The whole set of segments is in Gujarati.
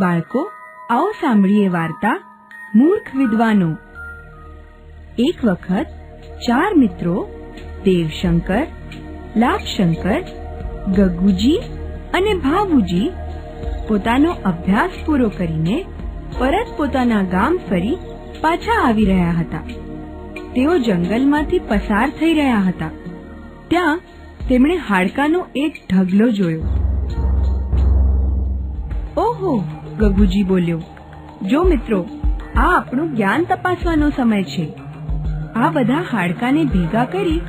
બાળકો, આવો સાંભળીએ વાર્તા મૂર્ખ વિદ્વાનો. એક વખત ચાર મિત્રો, દેવશંકર, લાભશંકર, ગગુજી અને ભાવુજી પોતાનો અભ્યાસ પૂરો કરીને પરત પોતાના ગામ ફરી પાછા આવી રહ્યા હતા. તેઓ જંગલમાંથી પસાર થઈ રહ્યા હતા. ત્યાં તેમણે હાડકાનો એક ઢગલો જોયો. ઓહો! ગગુજી બોલ્યો, જો મિત્રો, આ આપણું જ્ઞાન તપાસવાનો સમય છે. આ બધા હાડકાને ભેગા કરી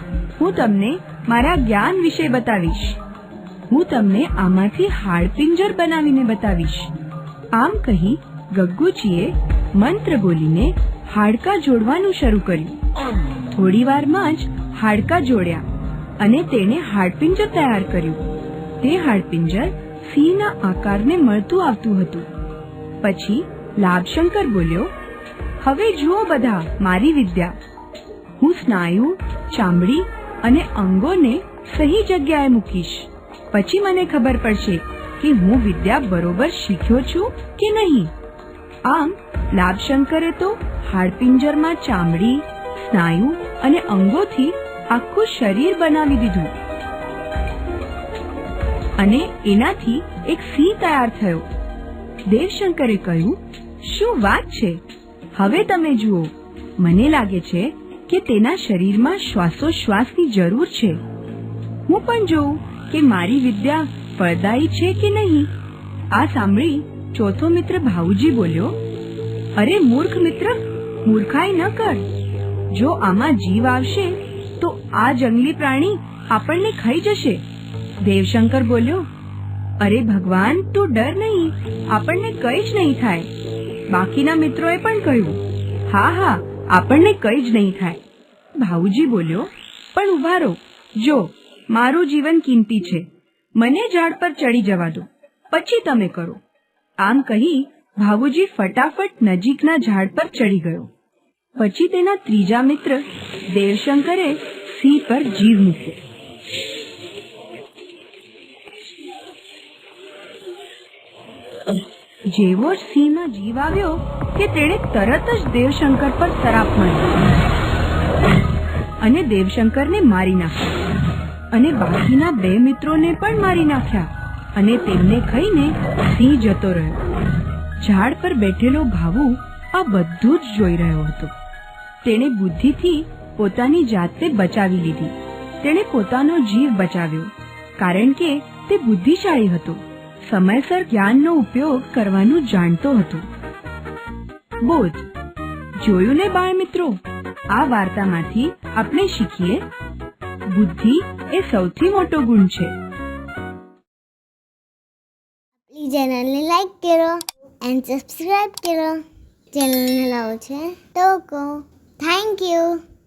હું તમને મારા જ્ઞાન વિશે બતાવીશ. હું તમને આમાંથી હાડપિંજર બનાવીને બતાવીશ. આમ કહી ગગ્ગુજીએ મંત્ર બોલીને હાડકા જોડવાનું શરૂ કર્યું. થોડી વારમાં જ હાડકા જોડ્યા અને તેણે હાડપિંજર તૈયાર કર્યું. તે હાડપિંજર સિંહના આકારને મળતું આવતું હતું. પછી લાભશંકર બોલ્યો, હવે જુઓ બધા, મારી વિદ્યા. હું સ્નાયુ, ચામડી અને અંગોને સહી જગ્યાએ મૂકીશ. પછી મને ખબર પડશે કે હું વિદ્યા બરોબર શીખ્યો છું કે નહીં. આમ, લાભશંકરે તો હાડપિંજરમાં ચામડી, સ્નાયુ અને અંગોથી આખું શરીર બનાવી દીધું. અને એનાથી એક સિંહ તૈયાર થયો. દેવશંકરે કહ્યું, શું વાત છે? હવે તમે જુઓ. મને લાગે છે કે તેના શરીરમાં શ્વાસોશ્વાસની જરૂર છે. હું પણ જોઉં કે મારી વિદ્યા ફળદાયી છે કે નહીં. આ સાંભળી ચોથો મિત્ર ભાઉજી બોલ્યો, અરે મૂર્ખ મિત્ર, મૂર્ખાઈ ન કર. જો આમાં જીવ આવશે, તો આ જંગલી પ્રાણી આપણને ખાઈ જશે. દેવશંકર બોલ્યો, અરે ભગવાન, તું ડર નહીં. આપણને કઈ જ નહીં થાય. બાકીના મિત્રોએ પણ કહ્યું, હા હા, આપણને કઈ જ નહીં થાય. ભાઉજી બોલ્યો, પણ ઊભા રહો. જો, મારું જીવન કિંમતી છે. મને ઝાડ પર ચડી જવા દો. પછી તમે કરો. આમ કહી ભાવુજી ફટાફટ નજીકના ઝાડ પર ચડી ગયો. પછી તેના ત્રીજા મિત્ર દેવશંકરે સિંહ પર જીવ મૂક્યો. જેવો સિંહનો જીવ આવ્યો કે તેણે તરત જ દેવશંકર પર તરાપ માર્યો. અને દેવશંકરને મારી નાખ્યો. અને બાકીના બે મિત્રોને પણ મારી નાખ્યા. અને તેમને ખાઈને સિંહ જતો રહ્યો. ઝાડ પર બેઠેલો ભાવુ આ બધું જ જોઈ રહ્યો હતો. તેણે બુદ્ધિથી પોતાની જાતને બચાવી લીધી. તેણે પોતાનો જીવ બચાવ્યો, કારણ કે તે બુદ્ધિશાળી હતો. સમયસર જ્ઞાનનો ઉપયોગ કરવાનું જાણતો હતો. બોધ જોયું ને બાળ મિત્રો આ વાર્તામાંથી આપણે શીખીએ, બુદ્ધિ એ સૌથી મોટો ગુણ છે. ચેનલને લાઈક કરો એન્ડ સબસ્ક્રાઈબ કરો. ચેનલને લાવો છે તો કહો. Thank you.